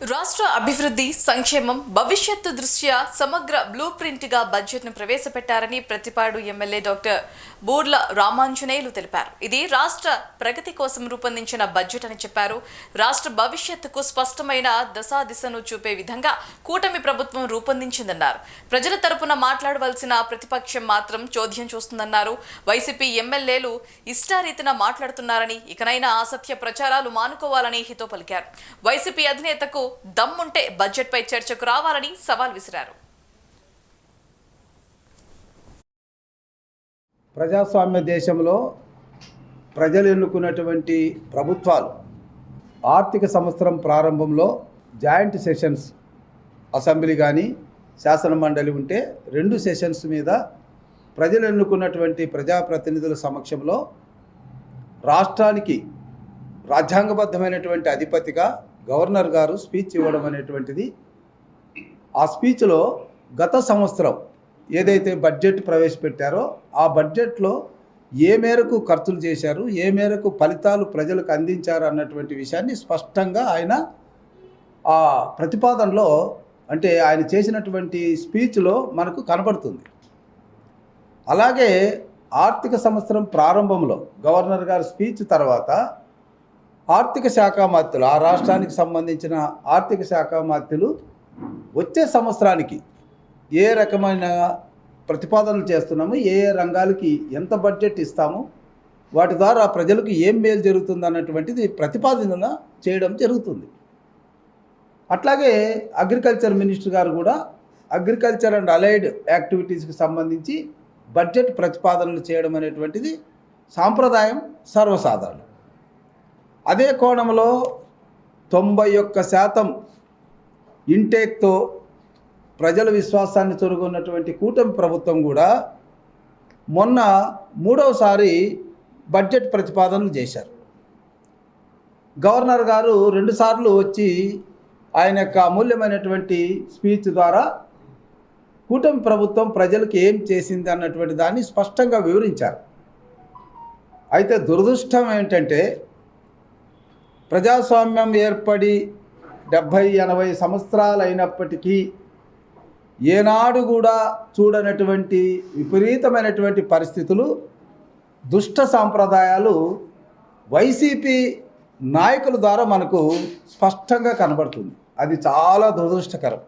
రాష్ట్ర అభివృద్ధి సంక్షేమం భవిష్యత్తు దృష్ట్యా సమగ్ర బ్లూ ప్రింట్గా బడ్జెట్ను ప్రవేశపెట్టారని ప్రతిపాడు ఎమ్మెల్యే డాక్టర్ బూర్ల రామాంజనేయులు తెలిపారు. ఇది రాష్ట్ర ప్రగతి కోసం రూపొందించిన బడ్జెట్ అని చెప్పారు. రాష్ట్ర భవిష్యత్తుకు స్పష్టమైన దశా దిశను చూపే విధంగా కూటమి ప్రభుత్వం రూపొందించిందన్నారు. ప్రజల తరపున మాట్లాడవలసిన ప్రతిపక్షం మాత్రం చోద్యం చూస్తుందన్నారు. వైసీపీ ఎమ్మెల్యేలు ఇష్టారీతిన మాట్లాడుతున్నారని ఇకనైనా అసత్య ప్రచారాలు మానుకోవాలని హితో పలికారు. వైసీపీ అధినేతకు దమ్ముంటే బడ్జెట్పై చర్చకు రావాలని సవాల్ విసిరారు. ప్రజాస్వామ్య దేశంలో ప్రజలు ఎన్నుకున్నటువంటి ప్రభుత్వాలు ఆర్థిక సంవత్సరం ప్రారంభంలో జాయింట్ సెషన్స్ అసెంబ్లీ కానీ శాసన మండలి ఉంటే రెండు సెషన్స్ మీద ప్రజలు ఎన్నుకున్నటువంటి ప్రజాప్రతినిధుల సమక్షంలో రాష్ట్రానికి రాజ్యాంగబద్ధమైనటువంటి అధిపతిగా గవర్నర్ గారు స్పీచ్ ఇవ్వడం అనేటువంటిది ఆ స్పీచ్లో గత సంవత్సరం ఏదైతే బడ్జెట్ ప్రవేశపెట్టారో ఆ బడ్జెట్లో ఏ మేరకు ఖర్చులు చేశారు ఏ మేరకు ఫలితాలు ప్రజలకు అందించారు అన్నటువంటి విషయాన్ని స్పష్టంగా ఆయన ఆ ప్రతిపాదనలో అంటే ఆయన చేసినటువంటి స్పీచ్లో మనకు కనబడుతుంది. అలాగే ఆర్థిక సంవత్సరం ప్రారంభంలో గవర్నర్ గారి స్పీచ్ తర్వాత ఆర్థిక శాఖ మాత్యులు ఆ రాష్ట్రానికి సంబంధించిన ఆర్థిక శాఖ మాత్యులు వచ్చే సంవత్సరానికి ఏ రకమైన ప్రతిపాదనలు చేస్తున్నాము ఏ ఏ రంగాలకి ఎంత బడ్జెట్ ఇస్తాము వాటి ద్వారా ప్రజలకు ఏం మేలు జరుగుతుంది అన్నటువంటిది ప్రతిపాదన చేయడం జరుగుతుంది. అట్లాగే అగ్రికల్చర్ మినిస్టర్ గారు కూడా అగ్రికల్చర్ అండ్ అలైడ్ యాక్టివిటీస్కి సంబంధించి బడ్జెట్ ప్రతిపాదనలు చేయడం అనేటువంటిది సాంప్రదాయం సర్వసాధారణం. అదే కోణంలో తొంభై ఒక్క శాతం ఇంటేక్తో ప్రజల విశ్వాసాన్ని చొరుగున్నటువంటి కూటమి ప్రభుత్వం కూడా మొన్న మూడవసారి బడ్జెట్ ప్రతిపాదనలు చేశారు. గవర్నర్ గారు రెండుసార్లు వచ్చి ఆయన యొక్క అమూల్యమైనటువంటి స్పీచ్ ద్వారా కూటమి ప్రభుత్వం ప్రజలకు ఏం చేసింది అన్నటువంటి దాన్ని స్పష్టంగా వివరించారు. అయితే దురదృష్టం ఏంటంటే ప్రజాస్వామ్యం ఏర్పడి డెబ్భై ఎనభై సంవత్సరాలు అయినప్పటికీ ఏనాడు కూడా చూడనటువంటి విపరీతమైనటువంటి పరిస్థితులు దుష్ట సాంప్రదాయాలు వైసీపీ నాయకుల ద్వారా మనకు స్పష్టంగా కనబడుతుంది. అది చాలా దురదృష్టకరం.